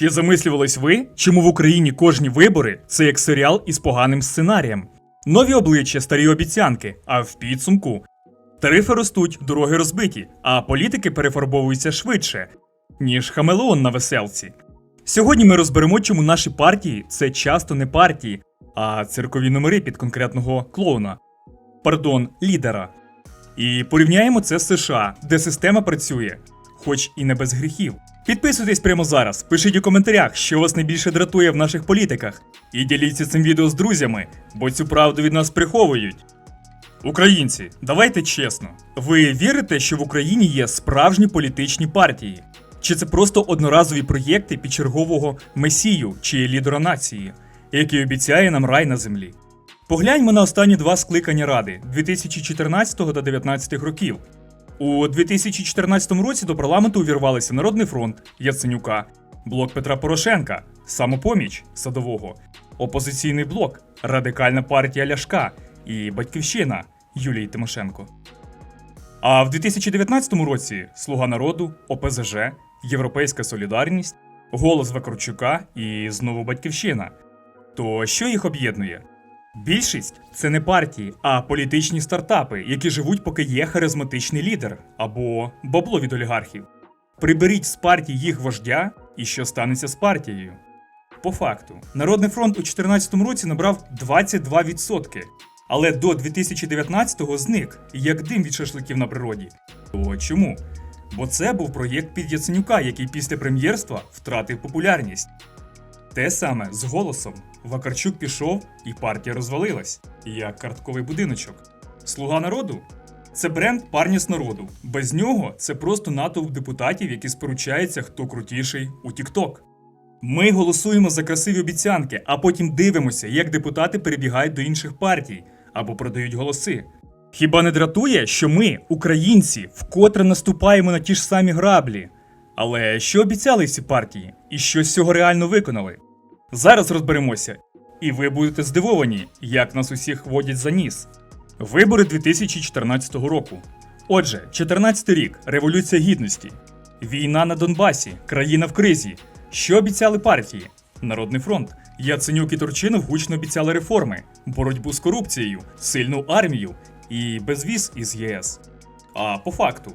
Чи замислювались ви, чому в Україні кожні вибори це як серіал із поганим сценарієм? Нові обличчя, старі обіцянки, а в підсумку тарифи ростуть, дороги розбиті, а політики перефарбовуються швидше, ніж хамелеон на веселці. Сьогодні ми розберемо, чому наші партії це часто не партії, а циркові номери під конкретного клоуна, пардон, лідера. І порівняємо це з США, де система працює, хоч і не без гріхів. Підписуйтесь прямо зараз, пишіть у коментарях, що вас найбільше дратує в наших політиках, і діліться цим відео з друзями, бо цю правду від нас приховують. Українці, давайте чесно. Ви вірите, що в Україні є справжні політичні партії? Чи це просто одноразові проєкти під чергового месію чи лідера нації, який обіцяє нам рай на землі? Погляньмо на останні два скликання Ради 2014 та 2019 років. У 2014 році до парламенту увірвалися Народний фронт Яценюка, блок Петра Порошенка, Самопоміч Садового, опозиційний блок, Радикальна партія Ляшка і Батьківщина Юлії Тимошенко. А в 2019 році Слуга народу, ОПЗЖ, Європейська Солідарність, Голос Вакарчука і знову Батьківщина. То що їх об'єднує? Більшість це не партії, а політичні стартапи, які живуть, поки є харизматичний лідер або бабло від олігархів. Приберіть з партії їх вождя, і що станеться з партією. По факту, Народний фронт у 2014 році набрав 22%, але до 2019-го зник, як дим від шашликів на природі. То чому? Бо це був проєкт під Яценюка, який після прем'єрства втратив популярність. Те саме з голосом. Вакарчук пішов, і партія розвалилась, як картковий будиночок. Слуга народу це бренд парня з народу. Без нього це просто натовп депутатів, які сперечаються, хто крутіший у Тікток. Ми голосуємо за красиві обіцянки, а потім дивимося, як депутати перебігають до інших партій або продають голоси. Хіба не дратує, що ми, українці, вкотре наступаємо на ті ж самі граблі? Але що обіцяли ці партії, і що з цього реально виконали? Зараз розберемося, і ви будете здивовані, як нас усіх водять за ніс. Вибори 2014 року. Отже, 14 рік Революція Гідності, війна на Донбасі, країна в кризі. Що обіцяли партії? Народний фронт. Яценюк і Турчинов гучно обіцяли реформи, боротьбу з корупцією, сильну армію і безвіз із ЄС. А по факту,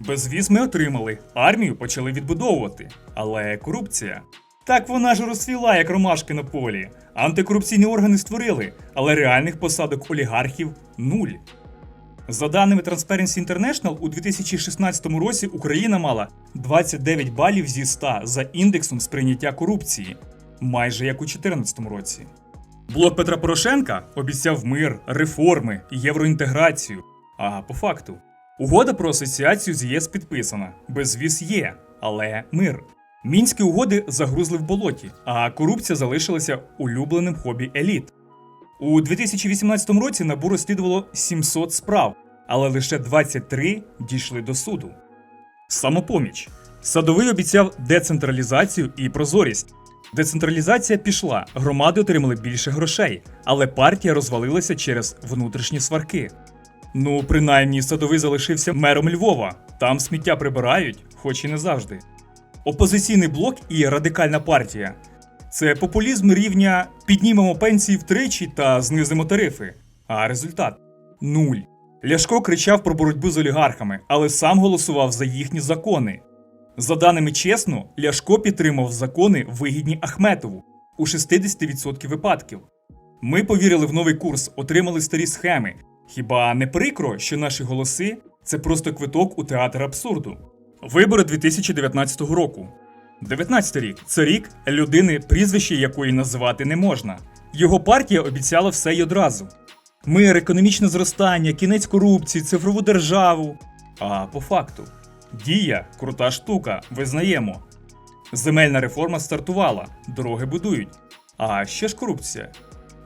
безвіз ми отримали, армію почали відбудовувати. Але корупція. Так вона ж розсвіла, як ромашки на полі. Антикорупційні органи створили, але реальних посадок олігархів нуль. За даними Transparency International, у 2016 році Україна мала 29 балів зі 100 за індексом сприйняття корупції, майже як у 2014 році. Блок Петра Порошенка обіцяв мир, реформи, євроінтеграцію. А по факту, угода про асоціацію з ЄС підписана, безвіз є, але мир. Мінські угоди загрузли в болоті, а корупція залишилася улюбленим хобі еліт. У 2018 році набу розслідувало 700 справ, але лише 23 дійшли до суду. Самопоміч. Садовий обіцяв децентралізацію і прозорість. Децентралізація пішла, громади отримали більше грошей, але партія розвалилася через внутрішні сварки. Ну, принаймні, садовий залишився мером Львова. Там сміття прибирають, хоч і не завжди. Опозиційний блок і радикальна партія. Це популізм рівня піднімемо пенсії втричі та знизимо тарифи. А результат нуль. Ляшко кричав про боротьбу з олігархами, але сам голосував за їхні закони. За даними чесно, Ляшко підтримав закони вигідні Ахметову у 60% випадків. Ми повірили в новий курс, отримали старі схеми. Хіба не прикро, що наші голоси це просто квиток у театр абсурду? Вибори 2019 року. 19 рік це рік людини, прізвище якої називати не можна. Його партія обіцяла все й одразу: мир, економічне зростання, кінець корупції, цифрову державу. А по факту, дія крута штука, визнаємо. Земельна реформа стартувала, дороги будують. А ще ж корупція.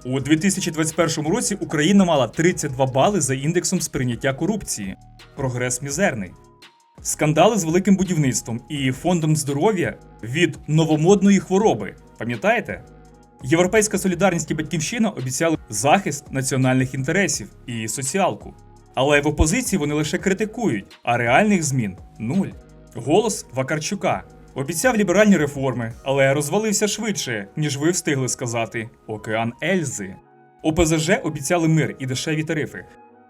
У 2021 році Україна мала 32 бали за індексом сприйняття корупції. Прогрес мізерний. Скандали з великим будівництвом і фондом здоров'я від новомодної хвороби. Пам'ятаєте? Європейська солідарність і батьківщина обіцяли захист національних інтересів і соціалку. Але в опозиції вони лише критикують, а реальних змін нуль. Голос Вакарчука Обіцяв ліберальні реформи, але розвалився швидше, ніж ви встигли сказати Океан Ельзи. ОПЗЖ обіцяли мир і дешеві тарифи.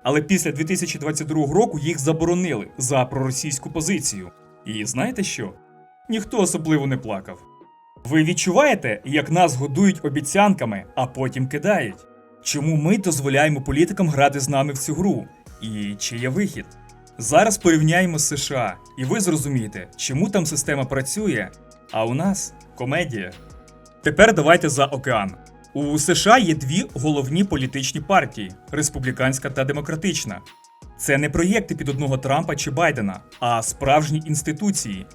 Але після 2022 року їх заборонили за проросійську позицію. І знаєте що? Ніхто особливо не плакав. Ви відчуваєте, як нас годують обіцянками, а потім кидають? Чому ми дозволяємо політикам грати з нами в цю гру? І чи є вихід? Зараз порівняємо з США, і ви зрозумієте, чому там система працює, а у нас комедія. Тепер давайте за океан. У США є дві головні політичні партії республіканська та демократична. Це не проєкти під одного Трампа чи Байдена, а справжні інституції,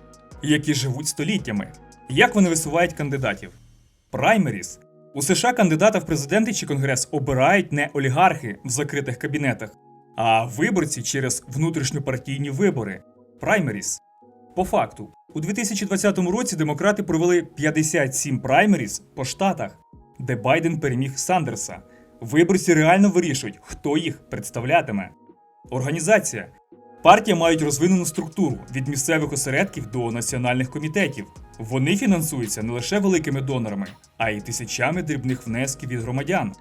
які живуть століттями. Як вони висувають кандидатів? Праймеріс. У США кандидата в президенти чи конгрес обирають не олігархи в закритих кабінетах, а виборці через внутрішньопартійні вибори. Праймеріс. По факту, у 2020 році демократи провели 57 праймеріс по штатах, де Байден переміг Сандерса. Виборці реально вирішують, хто їх представлятиме. Організація. Партія мають розвинену структуру від місцевих осередків до національних комітетів. Вони фінансуються не лише великими донорами, а й тисячами дрібних внесків від громадян.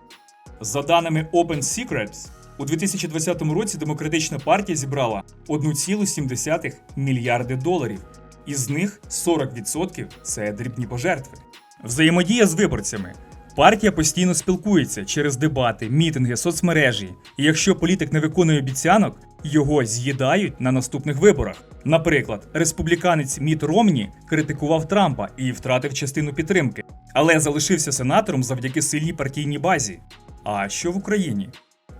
За даними Open Secrets, у 2020 році демократична партія зібрала 1,7 мільярди доларів, із них 40% це дрібні пожертви. Взаємодія з виборцями. Партія постійно спілкується через дебати, мітинги, соцмережі. І якщо політик не виконує обіцянок, його з'їдають на наступних виборах. Наприклад, республіканець Міт Ромні критикував Трампа і втратив частину підтримки, але залишився сенатором завдяки сильній партійній базі. А що в Україні?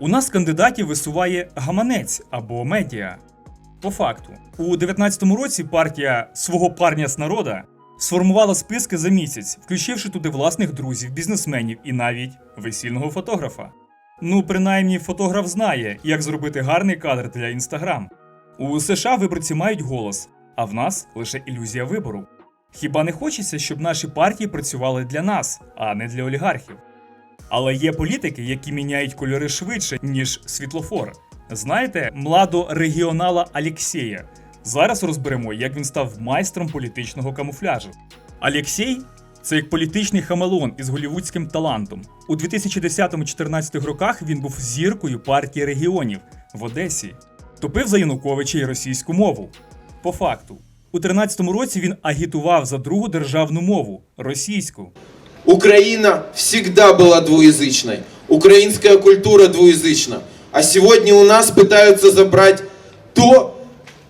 У нас кандидатів висуває гаманець або медіа. По факту, у 19-му році партія свого парня з народа сформувала списки за місяць, включивши туди власних друзів, бізнесменів і навіть весільного фотографа. Ну, принаймні, фотограф знає, як зробити гарний кадр для інстаграм. У США виборці мають голос, а в нас лише ілюзія вибору. Хіба не хочеться, щоб наші партії працювали для нас, а не для олігархів? Але є політики, які міняють кольори швидше, ніж світлофор. Знаєте, младо регіонала Алєксєя. Зараз розберемо, як він став майстром політичного камуфляжу. Алєксєй це як політичний хамелеон із голівудським талантом. У 2010-14 роках він був зіркою партії регіонів в Одесі, топив за Януковича і російську мову. По факту, у 13-му році він агітував за другу державну мову російську. Украина всегда была двуязычной. Украинская культура двуязычна. А сегодня у нас пытаются забрать то,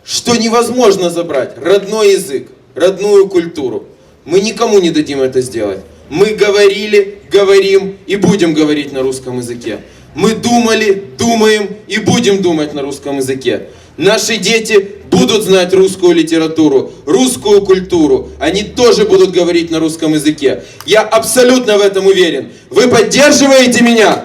что невозможно забрать. Родной язык, родную культуру. Мы никому не дадим это сделать. Мы говорили, говорим и будем говорить на русском языке. Мы думали, думаем и будем думать на русском языке. Наши дети будут знать русскую литературу, русскую культуру. Они тоже будут говорить на русском языке. Я абсолютно в этом уверен. Вы поддерживаете меня?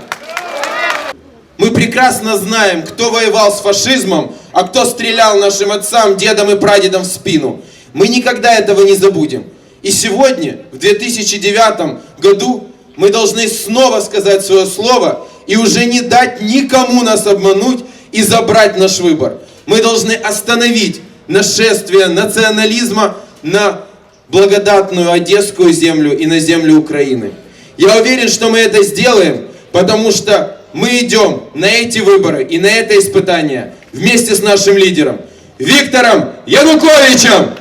Мы прекрасно знаем, кто воевал с фашизмом, а кто стрелял нашим отцам, дедам и прадедам в спину. Мы никогда этого не забудем. И сегодня, в 2009 году, мы должны снова сказать свое слово и уже не дать никому нас обмануть и забрать наш выбор. Мы должны остановить нашествие национализма на благодатную Одесскую землю и на землю Украины. Я уверен, что мы это сделаем, потому что мы идем на эти выборы и на это испытание вместе с нашим лидером Виктором Януковичем.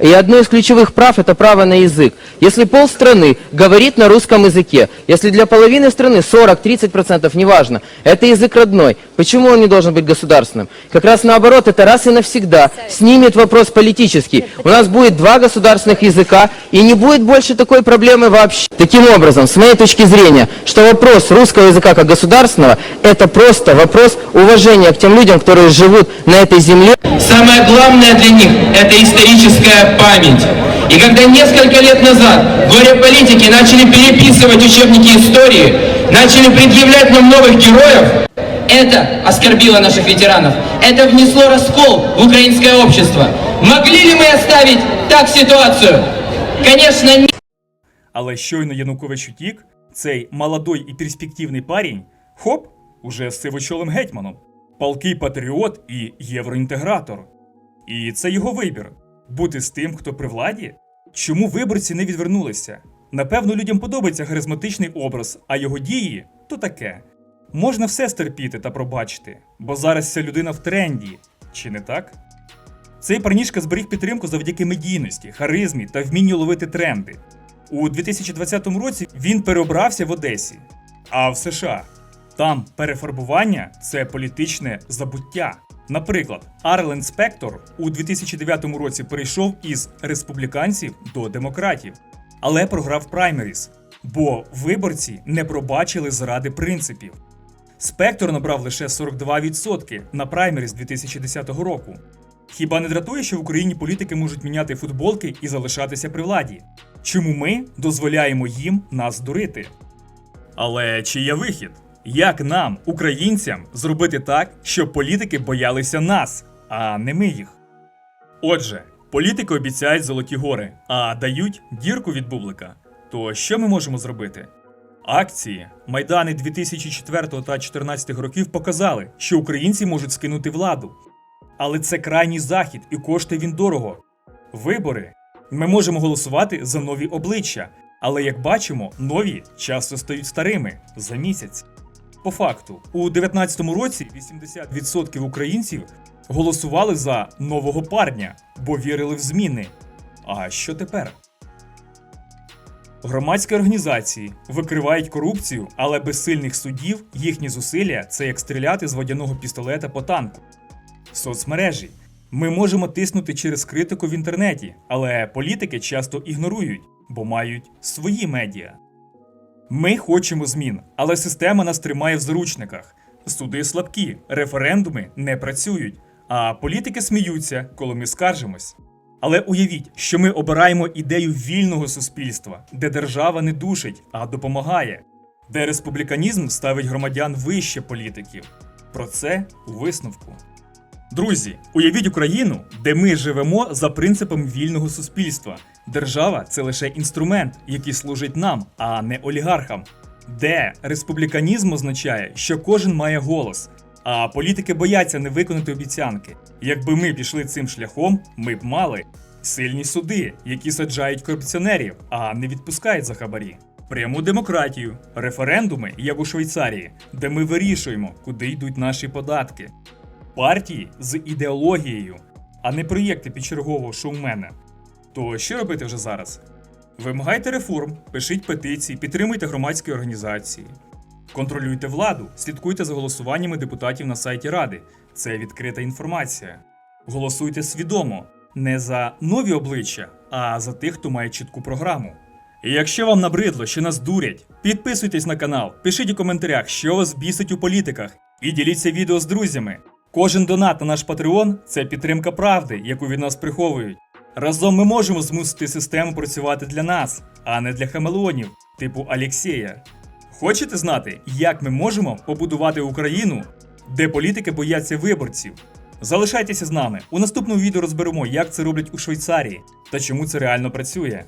И одно из ключевых прав – это право на язык. Если полстраны говорит на русском языке, если для половины страны 40-30%, неважно, это язык родной, почему он не должен быть государственным? Как раз наоборот, это раз и навсегда снимет вопрос политический. У нас будет два государственных языка, и не будет больше такой проблемы вообще. Таким образом, с моей точки зрения, что вопрос русского языка как государственного – это просто вопрос уважения к тем людям, которые живут на этой земле, Самое главное для них – это историческая память. И когда несколько лет назад горе-политики начали переписывать учебники истории, начали предъявлять нам новых героев, это оскорбило наших ветеранов. Это внесло раскол в украинское общество. Могли ли мы оставить так ситуацию? Конечно, нет. Але щойно Янукович утік, цей молодой і перспективний парень, хоп, уже з сивочолим гетьманом, палкий патріот і євроінтегратор. І це його вибір бути з тим, хто при владі. Чому виборці не відвернулися? Напевно, людям подобається харизматичний образ, а його дії то таке. Можна все стерпіти та пробачити, бо зараз ця людина в тренді, чи не так? Цей парнішка зберіг підтримку завдяки медійності, харизмі та вмінню ловити тренди. У 2020 році він переобрався в Одесі, а в США. Там перефарбування це політичне забуття. Наприклад, Арлен Спектор у 2009 році перейшов із республіканців до демократів, але програв праймеріс, бо виборці не пробачили зради принципів. Спектор набрав лише 42% на праймеріс 2010 року. Хіба не дратує, що в Україні політики можуть міняти футболки і залишатися при владі? Чому ми дозволяємо їм нас дурити? Але чи є вихід? Як нам, українцям, зробити так, щоб політики боялися нас, а не ми їх? Отже, політики обіцяють золоті гори, а дають дірку від бублика. То що ми можемо зробити? Акції Майдани 2004 та 2014 років показали, що українці можуть скинути владу. Але це крайній захід і коштує він дорого. Вибори. Ми можемо голосувати за нові обличчя, але як бачимо, нові часто стають старими за місяць. По факту, у 2019 році 80% українців голосували за нового парня, бо вірили в зміни. А що тепер? Громадські організації викривають корупцію, але без сильних судів їхні зусилля це як стріляти з водяного пістолета по танку. Соцмережі. Ми можемо тиснути через критику в інтернеті, але політики часто ігнорують, бо мають свої медіа. Ми хочемо змін, але система нас тримає в заручниках. Суди слабкі, референдуми не працюють, а політики сміються, коли ми скаржимось. Але уявіть, що ми обираємо ідею вільного суспільства, де держава не душить, а допомагає, де республіканізм ставить громадян вище політиків. Про це у висновку. Друзі, уявіть Україну, де ми живемо за принципом вільного суспільства. Держава це лише інструмент, який служить нам, а не олігархам. Де республіканізм означає, що кожен має голос, а політики бояться не виконати обіцянки. Якби ми пішли цим шляхом, ми б мали сильні суди, які саджають корупціонерів, а не відпускають за хабарі. Пряму демократію, референдуми, як у Швейцарії, де ми вирішуємо, куди йдуть наші податки партії з ідеологією, а не проєкти під чергового шоумена. То що робити вже зараз? Вимагайте реформ, пишіть петиції, підтримуйте громадські організації. Контролюйте владу, слідкуйте за голосуваннями депутатів на сайті Ради. Це відкрита інформація. Голосуйте свідомо, не за нові обличчя, а за тих, хто має чітку програму. І якщо вам набридло, що нас дурять, підписуйтесь на канал, пишіть у коментарях, що вас бісить у політиках, і діліться відео з друзями. Кожен донат на наш Patreon – це підтримка правди, яку від нас приховують. Разом ми можемо змусити систему працювати для нас, а не для хамелеонів, типу Алєксєя. Хочете знати, як ми можемо побудувати Україну, де політики бояться виборців? Залишайтеся з нами. У наступному відео розберемо, як це роблять у Швейцарії та чому це реально працює.